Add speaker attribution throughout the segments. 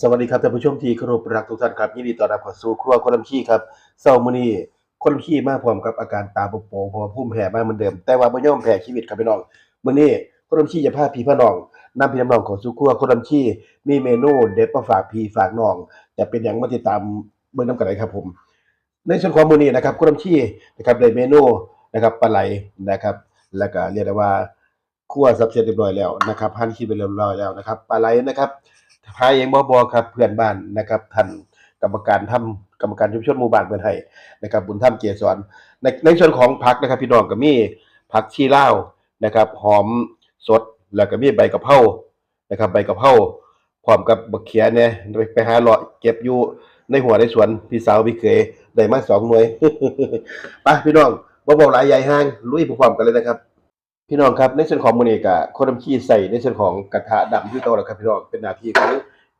Speaker 1: สวัสดีครับท่านผู้ชมที่เคารพรักทุกท่านครับยินดีต้อนรับเข้าสู่ครัวคนลำขี้ครับเช้ามื้อนี้คนลำขี้มาพร้อมกับอาการตาโปโปเพราะว่าภูมิแพ้มาเหมือนเดิม แต่ว่าบ่ยอมแพ้ชีวิตครับพี่น้องมื้อนี้คนลำขี้จะพาพี่พี่น้องนำพี่น้องข้าสู่ครัวคนลำขี้มีเมนูเด็ดมาฝากพี่ฝากน้องจะเป็นหยังมาติดตามเบิ่งนำกันได้ครับผม ในส่วนของมื้อนี้นะครับคนลำขี้นะครับได้เมนูนะครับปลาไหลนะครับ แล้วก็เรียกได้ว่าคั่วสับเสร็จเรียบร้อยแล้วนะครับหั่นขี้ไปเรียบร้อยแล้วนะครับปลาไหลนะครับ พายเองบ่บ่ครับเพื่อนบ้านนะครับท่านกรรมการทำกรรมการชุมชนหมู่บ้านเพิ่นให้นะครับ บุญธรรมเกษรในในส่วนของผักนะครับ พี่น้องก็มีผักชีเลานะครับ หอมสดแล้วก็มีใบกะเพรานะครับ ใบกะเพราพร้อมกับบักเขียเนี่ยไปหาเลาะเก็บอยู่ในหัวในสวนพี่สาวพี่เคยได้มาสองหน่วยไปพี่น้องบ่บอกหลายใหญ่ห้างลุยพร้อมกันเลยนะครับ พี่น้องครับในส่วนของมื้อนี้ก็คนทำขี้ใส่ในส่วนของกระทะดำที่โตแล้วครับพี่น้องเป็นหน้าที่ของ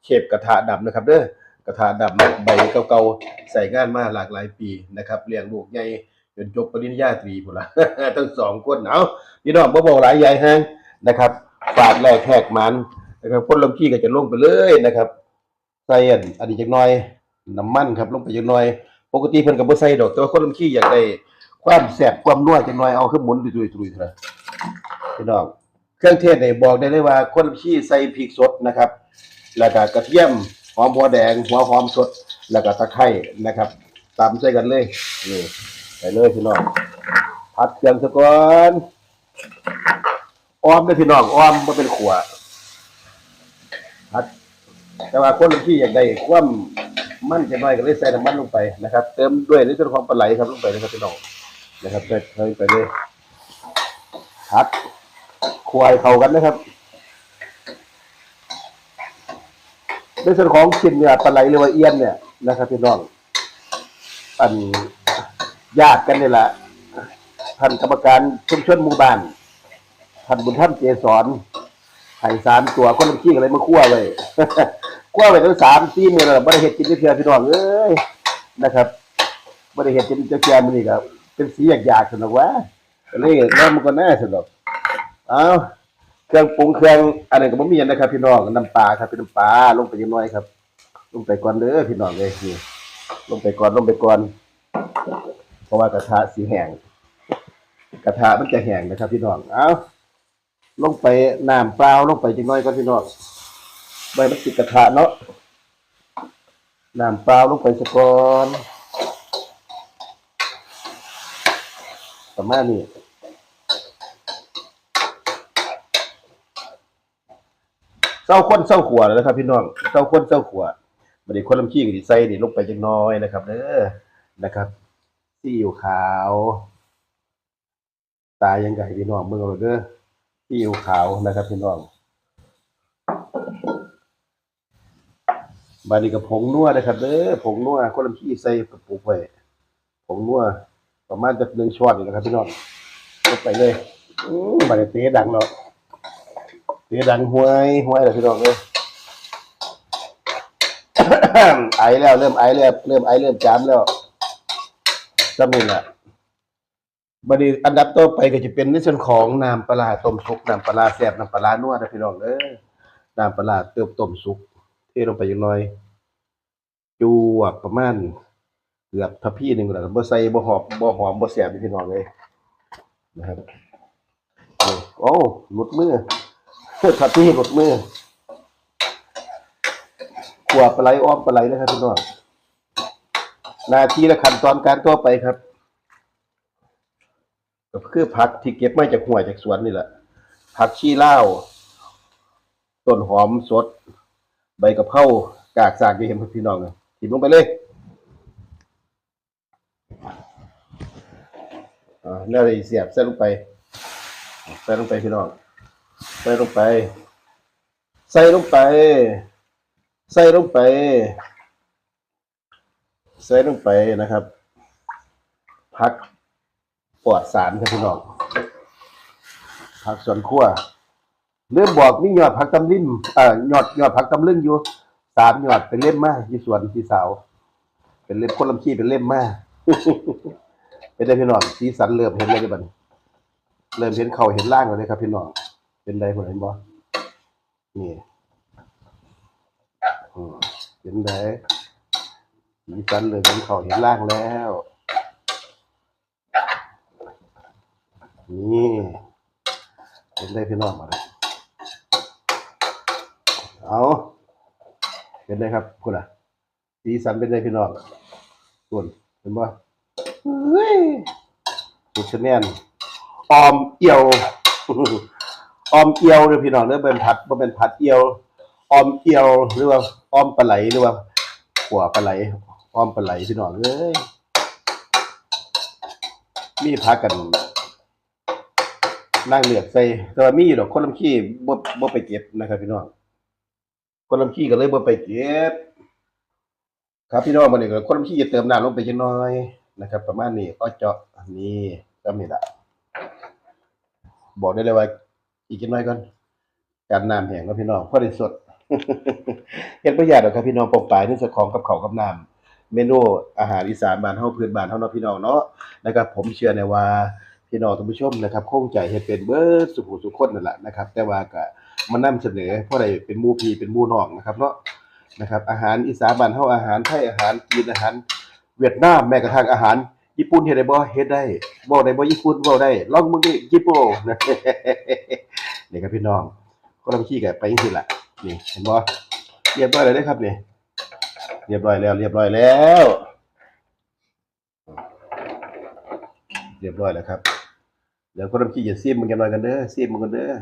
Speaker 1: เชฟกระทะดำนะครับเด้อกระทะดำใบเก่าๆใส่งานมาหลากหลายปีนะครับเลี้ยงลูกใหญ่จนจบปริญญาตรีพุ่นละทั้งสองคนเอาพี่น้องบ่บอกหลายใหญ่ห้างนะครับฝากแรกแหกมันนะครับคนลำขี้ก็จะลงไปเลยนะครับใส่อันอันนี้จักหน่อยน้ำมันครับลงไปจักหน่อย ปกติเพิ่นก็บ่ใส่ดอกแต่ว่าคนลำขี้อยากได้ความแซ่บความนัวจักหน่อยเอาขึ้นหมุนดุยๆๆเท่านั้น พี่น้องเครื่องเทศเนี่ยบอกได้เลยว่าคนขี้ใส่พริกสดนะครับ แล้วก็กระเทียมหอมหัวแดงหัวหอมสด แล้วก็ตะไคร้นะครับตามใส่กันเลยนี่ใส่เลยพี่น้องผัดเครื่องซะก่อนอ้อมเด้อพี่น้องอ้อมบ่เป็นขัวผัด แต่ว่าคนที่อยากได้ความมันจะน้อยก็เลยใส่น้ำมันลงไปนะครับ เติมด้วยนส่วนของปลาไหลครับลงไปเลยครับพี่น้องนะครับใส่ใส่ไปเลยผัด ควายเขากันนะครับ ในส่วนของชิ้นเนื้อปลาไหลหรือว่าเอี้ยนเนี่ยนะครับพี่น้องอันญาติกันนี่แหละท่านกรรมการชุมชนหมู่บ้านท่านบุญธรรมเจสอนไห่สามตัวคนละขี้กันเลยมาคั่วไว้คั่วไว้ตั้งสามสี่มื้อแล้วบ่ได้เฮ็ดกินเทื่อพี่น้องเอ้ยนะครับบ่ได้เฮ็ดกินจักเทื่มื้อนี้ก็เป็นสีอยากๆซั่นดอกว่าก็เลยแล้วมันก็น่าสนุก อาเครื่องปรุงเครื่องอะไรก็บ่มีนะครับ พี่น้องน้ำปลาครับเป็นน้ำปลาลงไปจักหน่อยครับ ลงไปก่อนเด้อพี่น้องเลยนี่ลงไปก่อนลงไปก่อนเพราะว่ากระทะสีแห้งกระทะมันจะแห้งนะครับ พี่น้องเอาลงไปน้ำเปล่าลงไปจักหน่อยก่อนพี่น้องใบมันติดกระทะเนาะน้ำเปล่าลงไปสักก่อนประมาณนี้ เศร้าข้นเศร้าขวแล้วนะครับ พี่น้องเศร้าข้นเศร้าขวบัดนี้คนลำขี้ก็สิใส่นี่ลงไปจักหน้อยนะครับเด้อนะครับซีอิ๊วขาว ตายยังไงพี่น้องเบิ่งเอาเด้อซีอิ๊วขาวนะครับพี่น้องบัดนี้ก็ผงนัวนะครับเด้อผงนัวคนลำขี้ใส่กระปุกไว้ผงนัวประมาณจะหนึ่งช้อนนี่นะครับพี่น้องลงไปเลยอือบัดนี้เตะดังเนาะ เสียดังห้วยห้วยเลยพี่น้องเลยไอแล้วเริ่มไอแล้วเริ่มไอเริ่มจามแล้วจำนี่แหละบัดนี้อันดับต่อไปก็จะเป็นในส่วนของน้ำปลาต้มสุกน้ำปลาแซ่บน้ำปลานัวนะพี่น้องเอ้ยน้ำปลาร้าเติมต้มสุกเทลงไปอย่างน้อยจวกประมาณเกือบทัพพี่หนึ่งแล้วบ่ใส่บ่หอมบ่หอมบ่แซ่บพี่น้องเลยนะครับโอ้หลุดมือ ทับที่หมดมือขวบปลาไหลอ้อมปลาไหลนะครับพี่น้องนาทีละขั้นตอนการต่อไปครับก็คือผักที่เก็บมาจากหัวจากสวนนี่แหละผักชีเลาต้นหอมสด ใบกะเพรากากสากที่เห็นพี่น้องเลยทิมลงไปเลยอ่าแล้วอะไรเสียบใส่ลงไปใส่ลงไปพี่น้อง ใส่ลงไป ใส่ลงไป ใส่ลงไป ใส่ลงไปนะครับ พักปลอดสารครับพี่น้องผักสวนครัวเริ่มบอกมียอดผักตำลิมเอ่อยอดยอดผักตำลึงอยู่สามยอดเป็นเล่มมากที่สวนที่สาว เป็นเล่มคนลำขี้เป็นเล่มมากเป็นได้พี่น้องสีสันเริ่มเห็นเลยบันเริ่มเห็นเขาเห็นล่างแล้วเลยครับพี่น้อง เป็นไดผมเห็นบ่นี่เห็นไหมสีสันเลยเห็นเขาเห็นล่างแล้ว นี่เห็นได้พี่น้องมาเลยเอาเห็นได้ครับคุณอะสีสันเป็นได้พี่น้องส่วนเห็นป่ะเฮ้ยสุดแน่นออมเอียว ออมเอียวเลยพี่น้องเนื้อเป็นผัดบ่เป็นผัดเอียวออมเอียวหรือว่าออมปลาไหลหรือว่าขัวปลาไหลออมปลาไหลพี่น้องเอ้ยมีพักกันนั่งเลือกใส่แต่ว่ามีอยู่ดอกคนลำขี้บ่บ่ไปเก็บนะครับพี่น้องคนลำขี้ก็เลยบ่ไปเก็บ ครับพี่น้องมื้อนี้ก็คนลำขี้จะเติมน้ำลงไปจักน่อยนะครับ ประมาณนี้อ้อเจาะอันนี้ก็มีละบอกได้เลยว่า อีกจักหน่อยก่อนการน้ำแห้งก็พี่น้องพอได้สดเฮ็ดบ่ยากดอกครับพี่น้องปกปลายนส่วนของกับข้าวกับน้ำเมนูอาหารอีสานบ้านเฮาพื้นบ้านเฮาเนาะพี่น้องเนาะนะครับผมเชื่อแน่ว่าพี่น้องท่านผู้ชมนะครับคงใจเฮ็ดเป็นเบิดสุขุสุขคนนั่นแหละนะครับ แต่ว่าก็มานำเสนอเพราะได้เป็นหมู่พี่เป็นหมู่น้องนะครับเนาะนะครับ อาหารอีสานบ้านเฮาอาหารไทยอาหารจีนอาหาร เวียดนามแม้กระทั่งอาหาร ญี่ปุ่นเฮ็ดได้บ่เฮ็ดได้บ่ได้บ่ญี่ปุ่นบ่ได้ลองมึงดิญี่ปุ่นนะนี่ครับพี่น้องก็ต้องขี้กันไปจังซี่ล่ะนี่เห็นบ่เรียบร้อยแล้วเด้อครับนี่เรียบร้อยแล้ว เรียบร้อยแล้ว เรียบร้อยแล้วครับเดี๋ยวคนน้ำขี้อย่าซีมมันกันหน่อยกันเด้อซีมมันกันเด้อ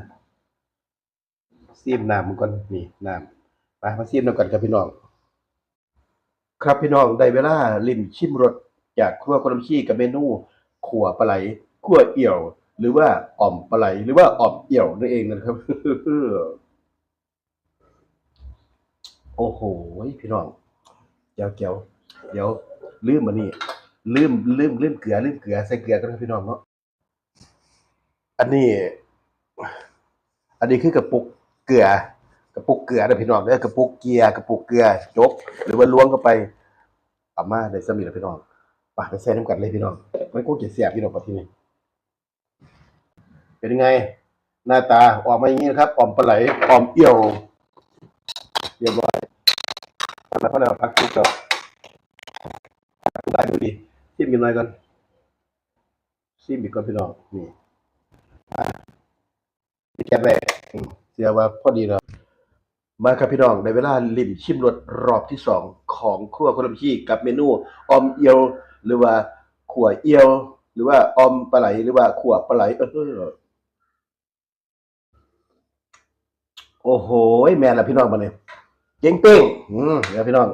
Speaker 1: ซีมน้ำมันก่อนนี่น้ำไปมาซีมน้ำกันครับพี่น้อง ครับพี่น้องได้เวลาลิ้มชิมรส จากครัวคนน้ำขี้กับเมนูขั่วปลาไหลขั่วเอี่ยว หรือว่าอ่อมปลาไหลหรือว่าอ่อมเอี่ยวนั่นเองนะครับโอ้โหพี่น้องเจียวเจียวเดี๋ยวลืมมันนี่ลืมลืมลืมเกลือลืมเกลือใส่เกลือกันนะพี่น้องเนาะอันนี้ อันนี้คือกระปุกเกลือกระปุกเกลือนะพี่น้องเด้อกระปุกเกียร์กระปุกเกลือจบ หรือว่าล้วงเข้าไปอามาได้สมิธพี่น้อง ไปไปใส่น้ำกันเลยพี่น้องมันคงจะเสียบพี่น้องปะที่นี่เป็นยังไง หน้าตาออกมาอย่างนี้นะครับอ่อมปลาไหลอ่อมเอี่ยวเรียบร้อยแล้วก็เราพักทุกกับได้ดูดีชิมกันหน่อยก่อนชิมอีกก่อนพี่น้องนี่แค่แรกเสียว่าพอดีแล้ว มาครับพี่น้องในเวลาลิ้มชิมรสรอบที่สองของครัวคนลำชีกับเมนูออมเอียว หรือว่าขั่วเอียว หรือว่าออมปลาไหลหรือว่าขั่วปลาไหลเออโอ้โหแม่นละพี่น้องมาเนี่ยเจ๋งเป้งอืมเดี๋ยวพี่น้อง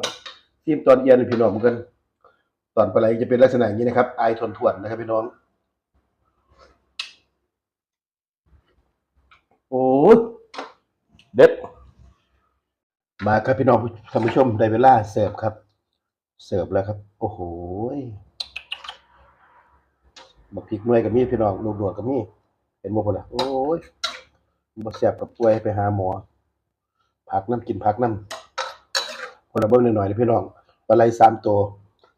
Speaker 1: ชิมตอนเอียนพี่น้องเหมือนกัน ตอนปลาไหลจะเป็นลักษณะอย่างนี้นะครับไอทนทวนนะครับพี่น้อง โอ้ยเด็ด มาครับพี่น้องท่านผู้ชมไดเวล่าเสิร์ฟครับ เสิร์ฟแล้วครับ โอ้โหบักพริกน่วยกับมีพี่น้องลูกดวดกับมีเห็นบ่พุ่นละโอ้ยบ่แซ่บกับป่วยไปหาหมอพักน้ำกินพักน้ำคนละเบิ่งหน่อยๆนะพี่น้องปลาไหลสามตัว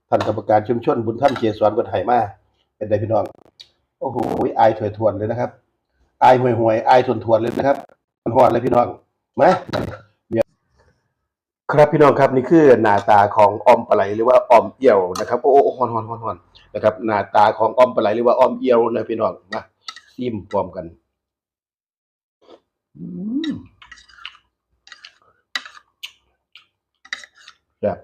Speaker 1: ท่านกรรมการชุมชนบุญธรรมเกียสอนคนไทยมาเป็นไดพี่น้อง โอ้โหอายถวยทวนเลยนะครับอายห่วยห่วยอายทวนทวนเลยนะครับมันหอดเลยพี่น้องมา ครับพี่น้องครับนี่คือหน้าตาของออมปลาไหลหรือว่าออมเอี่ยวนะครับโอ้โหอนหอนหอนหอนนะครับหน้าตาของออมปลาไหลหรือว่าออมเอี่ยวนะพี่น้องมาซิมพร้อมกันอแซ่บ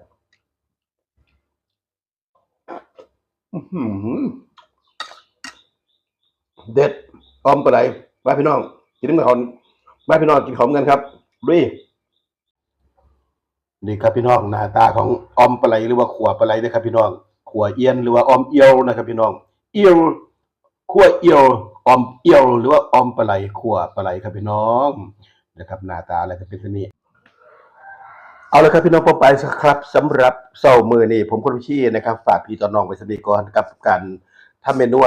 Speaker 1: เด็ดออมปลาไหลมาพี่น้องกินน้ำเขามาพี่น้องกินของกันครับดุย นี่ครับพี่น้องหน้าตาของออมปลาไหลหรือว่าขัวปลาไหลนะครับพี่น้องขัวเอียนหรือว่าออมเอียวนะครับพี่น้องเอียวขัวเอียวออมเอียวหรือว่าออมปลาไหลขัวปลาไหลครับพี่น้องนะครับหน้าตาอะไรก็เป็นแบบนี้เอาละครับพี่น้องไปครับสำหรับเสามือนี่ผมคนชี้นะครับ ฝากพี่ต่อน้องไปสนิทก่อนกับการทำเมนู